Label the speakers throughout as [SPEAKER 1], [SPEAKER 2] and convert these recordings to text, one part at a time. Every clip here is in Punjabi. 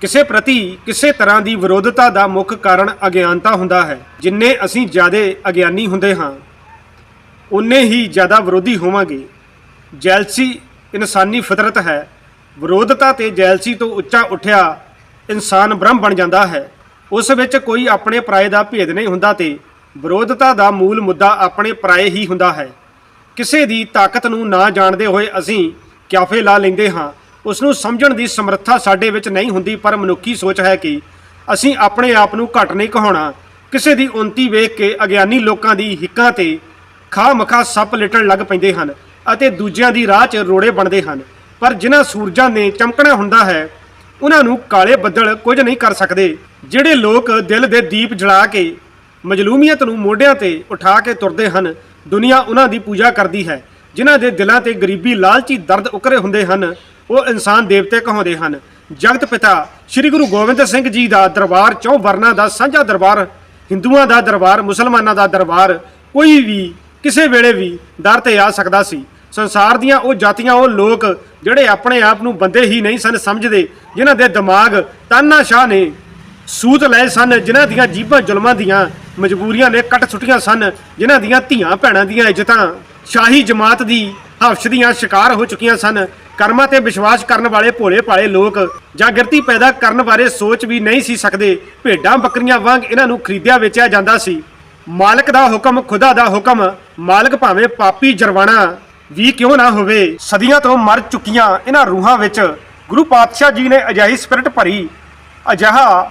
[SPEAKER 1] ਕਿਸੇ ਪ੍ਰਤੀ ਕਿਸੇ ਤਰ੍ਹਾਂ ਦੀ ਵਿਰੋਧਤਾ ਦਾ ਮੁੱਖ ਕਾਰਨ ਅਗਿਆਨਤਾ ਹੁੰਦਾ ਹੈ, ਜਿੰਨੇ ਅਸੀਂ ਜ਼ਿਆਦਾ ਅਗਿਆਨੀ ਹੁੰਦੇ ਹਾਂ ਉਨੇ ਹੀ ਜ਼ਿਆਦਾ ਵਿਰੋਧੀ ਹੋਵਾਂਗੇ। ਜੈਲਸੀ ਇਨਸਾਨੀ ਫਿਤਰਤ ਹੈ। ਵਿਰੋਧਤਾ ਤੇ ਜੈਲਸੀ ਤੋਂ ਉੱਚਾ ਉੱਠਿਆ ਇਨਸਾਨ ਬ੍ਰਹਮ ਬਣ ਜਾਂਦਾ ਹੈ। ਉਸ ਵਿੱਚ ਕੋਈ ਆਪਣੇ ਪਰਾਏ ਦਾ ਭੇਦ ਨਹੀਂ ਹੁੰਦਾ ਤੇ ਵਿਰੋਧਤਾ ਦਾ ਮੂਲ ਮੁੱਦਾ ਆਪਣੇ ਪਰਾਏ ਹੀ ਹੁੰਦਾ ਹੈ। ਕਿਸੇ ਦੀ ਤਾਕਤ ਨੂੰ ਨਾ ਜਾਣਦੇ ਹੋਏ ਅਸੀਂ ਕਿਆਫੇ ਲਾ ਲੈਂਦੇ ਹਾਂ। ਉਸ ਨੂੰ ਸਮਝਣ ਦੀ ਸਮਰੱਥਾ ਸਾਡੇ ਵਿੱਚ ਨਹੀਂ ਹੁੰਦੀ, ਪਰ ਮਨੁੱਖੀ ਸੋਚ ਹੈ ਕਿ ਅਸੀਂ ਆਪਣੇ ਆਪ ਨੂੰ ਘੱਟ ਨਹੀਂ ਕਹਾਉਣਾ। ਕਿਸੇ ਦੀ ਉਨਤੀ ਵੇਖ ਕੇ ਅਗਿਆਨੀ ਲੋਕਾਂ ਦੀ ਹਿੱਕਾਂ ਤੇ ਖਾ ਮਖਾ ਸੱਪ ਲਿਟਣ ਲੱਗ ਪੈਂਦੇ ਹਨ ਅਤੇ ਦੂਜਿਆਂ ਦੀ ਰਾਹ 'ਚ ਰੋੜੇ ਬਣਦੇ ਹਨ। ਪਰ ਜਿਨ੍ਹਾਂ ਸੂਰਜਾਂ ਨੇ ਚਮਕਣਾ ਹੁੰਦਾ ਹੈ ਉਹਨਾਂ ਨੂੰ ਕਾਲੇ ਬੱਦਲ ਕੁਝ ਨਹੀਂ ਕਰ ਸਕਦੇ, ਜਿਹੜੇ ਲੋਕ ਦਿਲ ਦੇ ਦੀਪ ਜਲਾ ਕੇ, ਮਜਲੂਮੀਅਤ ਨੂੰ ਮੋਢਿਆਂ ਤੇ ਉਠਾ ਕੇ ਤੁਰਦੇ ਹਨ। ਦੁਨੀਆ ਉਹਨਾਂ ਦੀ ਪੂਜਾ ਕਰਦੀ ਹੈ, ਜਿਨ੍ਹਾਂ ਦੇ ਦਿਲਾਂ ਤੇ ਗਰੀਬੀ ਲਾਲਚੀ ਦਰਦ ਉਕਰੇ ਹੁੰਦੇ ਹਨ। ਉਹ ਇਨਸਾਨ ਦੇਵਤੇ ਕਹਾਉਂਦੇ ਹਨ। ਜਗਤ ਪਿਤਾ, ਸ੍ਰੀ ਗੁਰੂ ਗੋਬਿੰਦ ਸਿੰਘ ਜੀ ਦਾ ਦਰਬਾਰ ਚੌਂ ਵਰਨਾ ਦਾ ਸਾਂਝਾ ਦਰਬਾਰ, ਹਿੰਦੂਆਂ ਦਾ ਦਰਬਾਰ, ਮੁਸਲਮਾਨਾਂ ਦਾ ਦਰਬਾਰ, ਕੋਈ ਵੀ, ਕਿਸੇ ਵੇਲੇ ਵੀ ਦਰ ਤੇ ਆ ਸਕਦਾ ਸੀ। ਸੰਸਾਰ ਦੀਆਂ ਉਹ ਜਾਤੀਆਂ, ਉਹ ਲੋਕ ਜਿਹੜੇ ਆਪਣੇ ਆਪ ਨੂੰ ਬੰਦੇ ਹੀ ਨਹੀਂ ਸਨ ਸਮਝਦੇ, ਜਿਨ੍ਹਾਂ ਦੇ ਦਿਮਾਗ ਤਾਨਾਸ਼ਾਹ ਨੇ ਸੂਤ ਲਏ ਸਨ, ਜਿਨ੍ਹਾਂ ਦੀਆਂ ਜੀਬਾਂ ਜ਼ੁਲਮਾਂ ਦੀਆਂ ਮਜਬੂਰੀਆਂ ਨੇ ਕੱਟ ਸੁੱਟੀਆਂ ਸਨ, ਜਿਨ੍ਹਾਂ ਦੀਆਂ ਧੀਆਂ, ਭੈਣਾਂ ਦੀਆਂ ਇੱਜ਼ਤਾਂ, ਸ਼ਾਹੀ ਜਮਾਤ ਦੀ ਹਵਸ ਦੀਆਂ ਸ਼ਿਕਾਰ ਹੋ ਚੁੱਕੀਆਂ ਸਨ। ਕਰਮਾਂ ਤੇ ਵਿਸ਼ਵਾਸ ਕਰਨ ਵਾਲੇ ਭੋਲੇ ਭਾਲੇ ਲੋਕ ਜਾਗਰਤੀ ਪੈਦਾ ਕਰਨ ਬਾਰੇ ਸੋਚ ਵੀ ਨਹੀਂ ਸੀ ਸਕਦੇ। ਭੇਡਾਂ ਬੱਕਰੀਆਂ ਵਾਂਗ ਇਹਨਾਂ ਨੂੰ ਖਰੀਦਿਆ ਵੇਚਿਆ ਜਾਂਦਾ ਸੀ। ਮਾਲਕ ਦਾ ਹੁਕਮ, ਖੁਦਾ ਦਾ ਹੁਕਮ, ਮਾਲਕ ਭਾਵੇਂ ਪਾਪੀ ਜਰਵਾਣਾ ਵੀ ਕਿਉਂ ਨਾ ਹੋਵੇ। ਸਦੀਆਂ ਤੋਂ ਮਰ ਚੁੱਕੀਆਂ ਇਹਨਾਂ ਰੂਹਾਂ ਵਿੱਚ ਗੁਰੂ ਪਾਤਸ਼ਾਹ ਜੀ ਨੇ ਅਜਾਈ ਸਪਿਰਟ ਭਰੀ, ਅਜਿਹਾ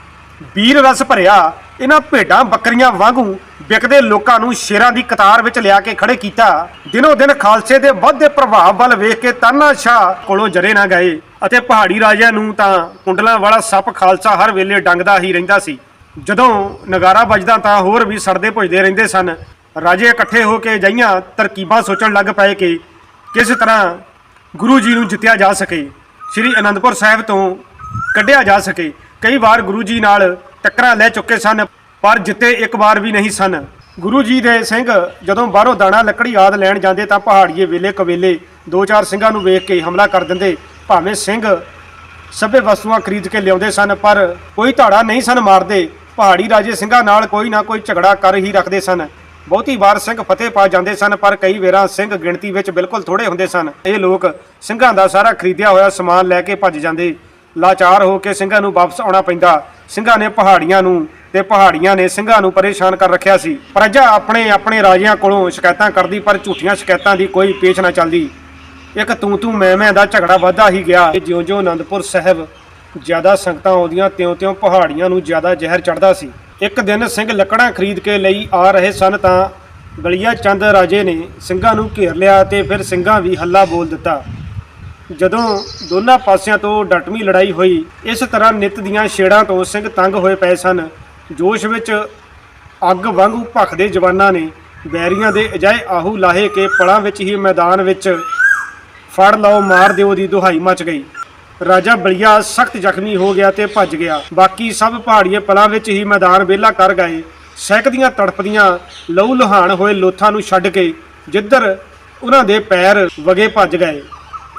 [SPEAKER 1] ਵੀਰ ਰਸ ਭਰਿਆ ਇਹਨਾਂ ਭੇਡਾਂ ਬੱਕਰੀਆਂ ਵਾਂਗੂ ਵਿਕਦੇ ਲੋਕਾਂ ਨੂੰ ਸ਼ੇਰਾਂ ਦੀ ਕਤਾਰ ਵਿੱਚ ਲਿਆ ਕੇ ਖੜੇ ਕੀਤਾ। ਦਿਨੋ ਦਿਨ ਖਾਲਸੇ ਦੇ ਵੱਧਦੇ ਪ੍ਰਭਾਵ ਵੱਲ ਵੇਖ ਕੇ ਤਾਨਾਸ਼ਾਹ ਕੋਲੋਂ ਜਰੇ ਨਾ ਗਏ ਅਤੇ ਪਹਾੜੀ ਰਾਜਿਆਂ ਨੂੰ ਤਾਂ ਕੁੰਡਲਾਂ ਵਾਲਾ ਸੱਪ ਖਾਲਸਾ ਹਰ ਵੇਲੇ ਡੰਗਦਾ ਹੀ ਰਹਿੰਦਾ ਸੀ। ਜਦੋਂ ਨਗਾਰਾ ਵੱਜਦਾ ਤਾਂ ਹੋਰ ਵੀ ਸੜਦੇ ਭੁੱਜਦੇ ਰਹਿੰਦੇ ਸਨ। ਰਾਜੇ ਇਕੱਠੇ ਹੋ ਕੇ ਜਈਆਂ ਤਰਕੀਬਾਂ ਸੋਚਣ ਲੱਗ ਪਏ ਕਿ ਕਿਸ ਤਰ੍ਹਾਂ ਗੁਰੂ ਜੀ ਨੂੰ ਜਿੱਤਿਆ ਜਾ ਸਕੇ। ਸ੍ਰੀ ਅਨੰਦਪੁਰ ਸਾਹਿਬ ਤੋਂ ਕੱਢਿਆ ਜਾ ਸਕੇ। ਕਈ ਵਾਰ ਗੁਰੂ ਜੀ ਨਾਲ ਟੱਕਰਾਂ ਲੈ ਚੁੱਕੇ ਸਨ, ਪਰ ਜਿੱਤੇ ਇੱਕ ਵਾਰ ਵੀ ਨਹੀਂ ਸਨ। ਗੁਰੂ ਜੀ ਦੇ ਸਿੰਘ ਜਦੋਂ ਬਾਹਰੋਂ ਦਾਣਾ ਲੱਕੜੀ ਆਦ ਲੈਣ ਜਾਂਦੇ ਤਾਂ ਪਹਾੜੀਏ ਵੇਲੇ ਕਵੇਲੇ ਦੋ ਚਾਰ ਸਿੰਘਾਂ ਨੂੰ ਵੇਖ ਕੇ ਹਮਲਾ ਕਰ ਦਿੰਦੇ। ਭਾਵੇਂ ਸਿੰਘ ਸਭੇ ਵਸਤੂਆਂ ਖਰੀਦ ਕੇ ਲਿਆਉਂਦੇ ਸਨ, ਪਰ ਕੋਈ ਧਾੜਾ ਨਹੀਂ ਸਨ ਮਾਰਦੇ। ਪਹਾੜੀ ਰਾਜੇ ਸਿੰਘਾਂ ਨਾਲ ਕੋਈ ਨਾ ਕੋਈ ਝਗੜਾ ਕਰ ਹੀ ਰੱਖਦੇ ਸਨ। ਬਹੁਤੀ ਵਾਰ ਸਿੰਘ ਫਤਿਹ ਪਾ ਜਾਂਦੇ ਸਨ, ਪਰ ਕਈ ਵੇਰਾਂ ਸਿੰਘ ਗਿਣਤੀ ਵਿੱਚ ਬਿਲਕੁਲ ਥੋੜੇ ਹੁੰਦੇ ਸਨ। ਇਹ ਲੋਕ ਸਿੰਘਾਂ ਦਾ ਸਾਰਾ ਖਰੀਦਿਆ ਹੋਇਆ ਸਮਾਨ ਲੈ ਕੇ ਭੱਜ ਜਾਂਦੇ। ਲਾਚਾਰ ਹੋ ਕੇ ਸਿੰਘਾਂ ਨੂੰ ਵਾਪਸ ਆਉਣਾ ਪੈਂਦਾ। ਸਿੰਘਾਂ ਨੇ ਪਹਾੜੀਆਂ ਨੂੰ ਤੇ ਪਹਾੜੀਆਂ ਨੇ ਸਿੰਘਾਂ ਨੂੰ ਪਰੇਸ਼ਾਨ ਕਰ ਰੱਖਿਆ ਸੀ। ਪ੍ਰਜਾ ਆਪਣੇ ਆਪਣੇ ਰਾਜਿਆਂ ਕੋਲੋਂ ਸ਼ਿਕਾਇਤਾਂ ਕਰਦੀ, ਪਰ ਝੂਠੀਆਂ ਸ਼ਿਕਾਇਤਾਂ ਦੀ ਕੋਈ ਪੇਸ਼ ਨਾ ਚੱਲਦੀ। ਇੱਕ ਤੂੰ ਤੂੰ ਮੈਂ ਮੈਂ ਦਾ ਝਗੜਾ ਵੱਧਦਾ ਹੀ ਗਿਆ। ਜਿਉਂ ਜਿਉਂ ਆਨੰਦਪੁਰ ਸਾਹਿਬ ਜ਼ਿਆਦਾ ਸੰਗਤਾਂ ਆਉਂਦੀਆਂ, ਤਿਉਂ-ਤਿਉਂ ਪਹਾੜੀਆਂ ਨੂੰ ਜ਼ਿਆਦਾ ਜ਼ਹਿਰ ਚੜਦਾ ਸੀ। ਇੱਕ ਦਿਨ ਸਿੰਘ ਲੱਕੜਾਂ ਖਰੀਦ ਕੇ ਲਈ ਆ ਰਹੇ ਸਨ ਤਾਂ ਗਲੀਆ ਚੰਦ ਰਾਜੇ ਨੇ ਸਿੰਘਾਂ ਨੂੰ ਘੇਰ ਲਿਆ ਤੇ ਫਿਰ ਸਿੰਘਾਂ ਵੀ ਹੱਲਾ ਬੋਲ ਦਿੱਤਾ। ਜਦੋਂ ਦੋਨਾਂ ਪਾਸਿਆਂ ਤੋਂ ਡਟਵੀਂ ਲੜਾਈ ਹੋਈ, ਇਸ ਤਰ੍ਹਾਂ ਨਿਤ ਦੀਆਂ ਛੇੜਾਂ ਤੋਂ ਸਿੰਘ ਤੰਗ ਹੋਏ ਪਏ ਸਨ। ਜੋਸ਼ ਵਿੱਚ ਅੱਗ ਵਾਂਗੂ ਭਖਦੇ ਜਵਾਨਾਂ ਨੇ ਬੈਰੀਆਂ ਦੇ ਅਜਾਏ ਆਹੂ ਲਾਹੇ ਕੇ ਪਲਾਂ ਵਿੱਚ ਹੀ ਮੈਦਾਨ ਵਿੱਚ ਫੜ ਲਓ, ਮਾਰ ਦਿਓ ਦੀ ਦੁਹਾਈ ਮਚ ਗਈ। ਰਾਜਾ ਬਲੀਆ ਸਖਤ ਜ਼ਖਮੀ ਹੋ ਗਿਆ ਤੇ ਭੱਜ ਗਿਆ। ਬਾਕੀ ਸਭ ਪਹਾੜੀਏ ਪਲਾਂ ਵਿੱਚ ਹੀ ਮੈਦਾਨ ਵਿਹਲਾ ਕਰ ਗਏ। ਸਹਿਕਦੀਆਂ ਤੜਪਦੀਆਂ ਲਹੂ ਲੁਹਾਨ ਹੋਏ ਲੋਥਾਂ ਨੂੰ ਛੱਡ ਕੇ ਜਿੱਧਰ ਉਹਨਾਂ ਦੇ ਪੈਰ ਵਗੇ ਭੱਜ ਗਏ।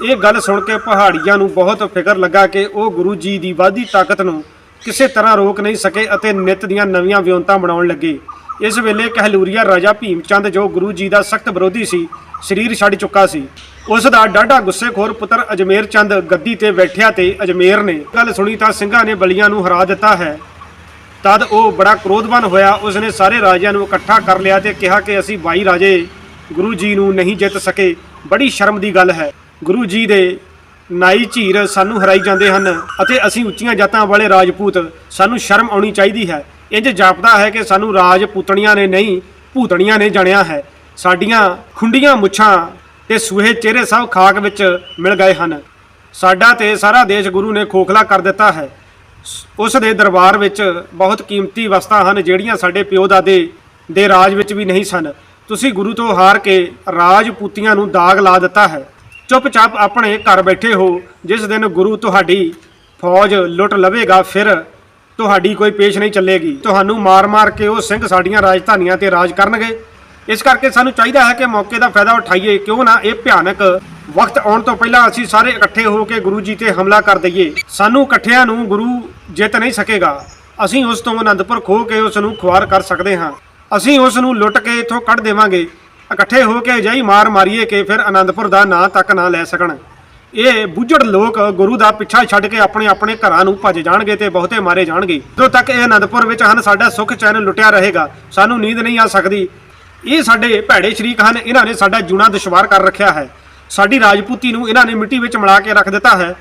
[SPEAKER 1] ਇਹ ਗੱਲ ਸੁਣ ਕੇ ਪਹਾੜੀਆਂ ਨੂੰ ਬਹੁਤ ਫਿਕਰ ਲੱਗਾ ਕਿ ਉਹ ਗੁਰੂ ਜੀ ਦੀ ਵਾਧੀ ਤਾਕਤ ਨੂੰ ਕਿਸੇ ਤਰ੍ਹਾਂ ਰੋਕ ਨਹੀਂ ਸਕੇ ਅਤੇ ਨਿਤ ਦੀਆਂ ਨਵੀਆਂ ਵਿਉਂਤਾਂ ਬਣਾਉਣ ਲੱਗੇ। ਇਸ ਵੇਲੇ ਕਹਿਲੂਰੀਆ ਰਾਜਾ ਭੀਮ ਚੰਦ ਜੋ ਗੁਰੂ ਜੀ ਦਾ ਸਖਤ ਵਿਰੋਧੀ ਸੀ, ਸਰੀਰ ਛੱਡ ਚੁੱਕਾ ਸੀ। ਉਸ ਦਾ ਡਾਢਾ ਗੁੱਸੇਖੋਰ ਪੁੱਤਰ ਅਜਮੇਰ ਚੰਦ ਗੱਦੀ ਤੇ ਬੈਠਿਆ ਤੇ ਅਜਮੇਰ ਨੇ ਗੱਲ ਸੁਣੀ ਤਾਂ ਸਿੰਘਾਂ ਨੇ ਬਲੀਆਂ ਨੂੰ ਹਰਾ ਦਿੱਤਾ ਹੈ। ਤਦ ਉਹ ਬੜਾ ਕ੍ਰੋਧਵਾਨ ਹੋਇਆ। ਉਸਨੇ ਸਾਰੇ ਰਾਜਿਆਂ ਨੂੰ ਇਕੱਠਾ ਕਰ ਲਿਆ ਤੇ ਕਿਹਾ ਕਿ ਅਸੀਂ 22 ਰਾਜੇ ਗੁਰੂ ਜੀ ਨੂੰ ਨਹੀਂ ਜਿੱਤ ਸਕੇ। ਬੜੀ ਸ਼ਰਮ ਦੀ ਗੱਲ ਹੈ। ਗੁਰੂ ਜੀ ਦੇ ਨਾਈ ਝੀਰ ਸਾਨੂੰ ਹਰਾਈ ਜਾਂਦੇ ਹਨ ਅਤੇ ਅਸੀਂ ਉੱਚੀਆਂ ਜਾਤਾਂ ਵਾਲੇ ਰਾਜਪੂਤ, ਸਾਨੂੰ ਸ਼ਰਮ ਆਉਣੀ ਚਾਹੀਦੀ ਹੈ। ਇੰਜ ਜਾਪਦਾ ਹੈ ਕਿ ਸਾਨੂੰ ਰਾਜ ਪੁੱਤਣੀਆਂ ਨੇ ਨਹੀਂ, ਭੂਤਣੀਆਂ ਨੇ ਜਾਣਿਆ ਹੈ। ਸਾਡੀਆਂ ਖੁੰਡੀਆਂ ਮੁੱਛਾਂ ਤੇ ਸੂਹੇ ਚਿਹਰੇ ਸਭ ਖਾਕ ਵਿੱਚ ਮਿਲ ਗਏ ਹਨ। ਸਾਡਾ ਤੇ ਸਾਰਾ ਦੇਸ਼ ਗੁਰੂ ਨੇ ਖੋਖਲਾ ਕਰ ਦਿੱਤਾ ਹੈ। ਉਸ ਦੇ ਦਰਬਾਰ ਵਿੱਚ ਬਹੁਤ ਕੀਮਤੀ ਵਸਤਾਂ ਹਨ, ਜਿਹੜੀਆਂ ਸਾਡੇ ਪਿਓ ਦਾਦੇ ਦੇ ਰਾਜ ਵਿੱਚ ਵੀ ਨਹੀਂ ਸਨ। ਤੁਸੀਂ ਗੁਰੂ ਤੋਂ ਹਾਰ ਕੇ ਰਾਜਪੂਤੀਆਂ ਨੂੰ ਦਾਗ ਲਾ ਦਿੱਤਾ ਹੈ। ਚੁੱਪਚਾਪ ਆਪਣੇ ਘਰ ਬੈਠੇ ਹੋ, ਜਿਸ ਦਿਨ ਗੁਰੂ ਤੁਹਾਡੀ ਫੌਜ ਲੁੱਟ ਲਵੇਗਾ, ਫਿਰ ਤੁਹਾਡੀ ਕੋਈ ਪੇਸ਼ ਨਹੀਂ ਚੱਲੇਗੀ। ਤੁਹਾਨੂੰ ਮਾਰ-ਮਾਰ ਕੇ ਉਹ ਸਿੰਘ ਸਾਡੀਆਂ ਰਾਜਧਾਨੀਆਂ ਤੇ ਰਾਜ ਕਰਨਗੇ। ਇਸ ਕਰਕੇ ਸਾਨੂੰ ਚਾਹੀਦਾ ਹੈ ਕਿ ਮੌਕੇ ਦਾ ਫਾਇਦਾ ਉਠਾਈਏ। ਕਿਉਂ ਨਾ ਇਹ ਭਿਆਨਕ ਵਕਤ ਆਉਣ ਤੋਂ ਪਹਿਲਾਂ ਅਸੀਂ ਸਾਰੇ ਇਕੱਠੇ ਹੋ ਕੇ ਗੁਰੂ ਜੀ ਤੇ ਹਮਲਾ ਕਰ ਦਈਏ। ਸਾਨੂੰ ਇਕੱਠਿਆਂ ਨੂੰ ਗੁਰੂ ਜਿੱਤ ਨਹੀਂ ਸਕੇਗਾ। ਅਸੀਂ ਉਸ ਤੋਂ ਅਨੰਦਪੁਰ ਖੋਹ ਕੇ ਉਸ ਨੂੰ ਖੁਆਰ ਕਰ ਸਕਦੇ ਹਾਂ। ਅਸੀਂ ਉਸ ਨੂੰ ਲੁੱਟ ਕੇ ਇੱਥੋਂ ਕੱਢ ਦੇਵਾਂਗੇ। ਇਕੱਠੇ ਹੋ ਕੇ ਅਜਿਹੀ ਮਾਰ ਮਾਰੀਏ ਕਿ ਫਿਰ ਅਨੰਦਪੁਰ ਦਾ ਨਾਂ ਤੱਕ ਨਾ ਲੈ ਸਕਣ। ਇਹ ਬੁੱਝੜ ਲੋਕ ਗੁਰੂ ਦਾ ਪਿੱਛਾ ਛੱਡ ਕੇ ਆਪਣੇ ਆਪਣੇ ਘਰਾਂ ਨੂੰ ਭੱਜ ਜਾਣਗੇ ਤੇ ਬਹੁਤੇ ਮਾਰੇ ਜਾਣਗੇ। ਜਦੋਂ ਤੱਕ ਇਹ ਅਨੰਦਪੁਰ ਵਿੱਚ ਹਨ, ਸਾਡਾ ਸੁੱਖ ਚੈਨ ਲੁੱਟਿਆ ਰਹੇਗਾ। ਸਾਨੂੰ ਨੀਂਦ ਨਹੀਂ ਆ ਸਕਦੀ। ਇਹ ਸਾਡੇ ਭੈੜੇ ਸ਼ਰੀਕ ਹਨ, ਇਹਨਾਂ ਨੇ ਸਾਡਾ ਜੂਣਾ ਦੁਸ਼ਵਾਰ ਕਰ ਰੱਖਿਆ ਹੈ। ਸਾਡੀ ਰਾਜਪੂਤੀ ਨੂੰ ਇਹਨਾਂ ਨੇ ਮਿੱਟੀ ਵਿੱਚ ਮਿਲਾ ਕੇ ਰੱਖ ਦਿੱਤਾ ਹੈ।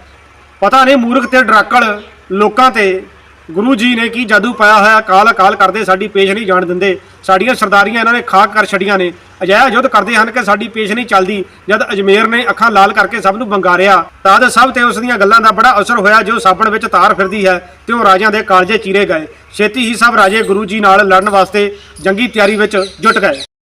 [SPEAKER 1] ਪਤਾ ਨਹੀਂ ਮੂਰਖ ਤੇ ਡਰਾਕਲ ਲੋਕਾਂ ਤੇ ਗੁਰੂ ਜੀ ਨੇ ਕੀ ਜਾਦੂ ਪਾਇਆ ਹੋਇਆ? ਕਾਲ ਅਕਾਲ ਕਰਦੇ ਸਾਡੀ ਪੇਸ਼ ਨਹੀਂ ਜਾਣ ਦਿੰਦੇ। ਸਾਡੀਆਂ ਸਰਦਾਰੀਆਂ ਇਹਨਾਂ ਨੇ ਖਾਕ ਕਰ ਛੜੀਆਂ ਨੇ। ਅਜਿਹਾ ਯੁੱਧ ਕਰਦੇ ਹਨ ਕਿ ਸਾਡੀ ਪੇਸ਼ ਨਹੀਂ ਚੱਲਦੀ, ਜਦ ਅਜਮੇਰ ਨੇ ਅੱਖਾਂ ਲਾਲ ਕਰਕੇ ਸਭ ਨੂੰ ਬੰਗਾਰਿਆ। ਤਦ ਸਭ ਤੇ ਉਸ ਦੀਆਂ ਗੱਲਾਂ ਦਾ ਬੜਾ ਅਸਰ ਹੋਇਆ ਜੋ ਸਾਬਣ ਵਿੱਚ ਤਾਰ ਫਿਰਦੀ ਹੈ ਤੇ ਉਹ ਰਾਜਿਆਂ ਦੇ ਕਾਲਜੇ ਚੀਰੇ ਗਏ। ਛੇਤੀ ਹੀ ਸਭ ਰਾਜੇ ਗੁਰੂ ਜੀ ਨਾਲ ਲੜਨ ਵਾਸਤੇ ਜੰਗੀ ਤਿਆਰੀ ਵਿੱਚ ਜੁਟ ਗਏ।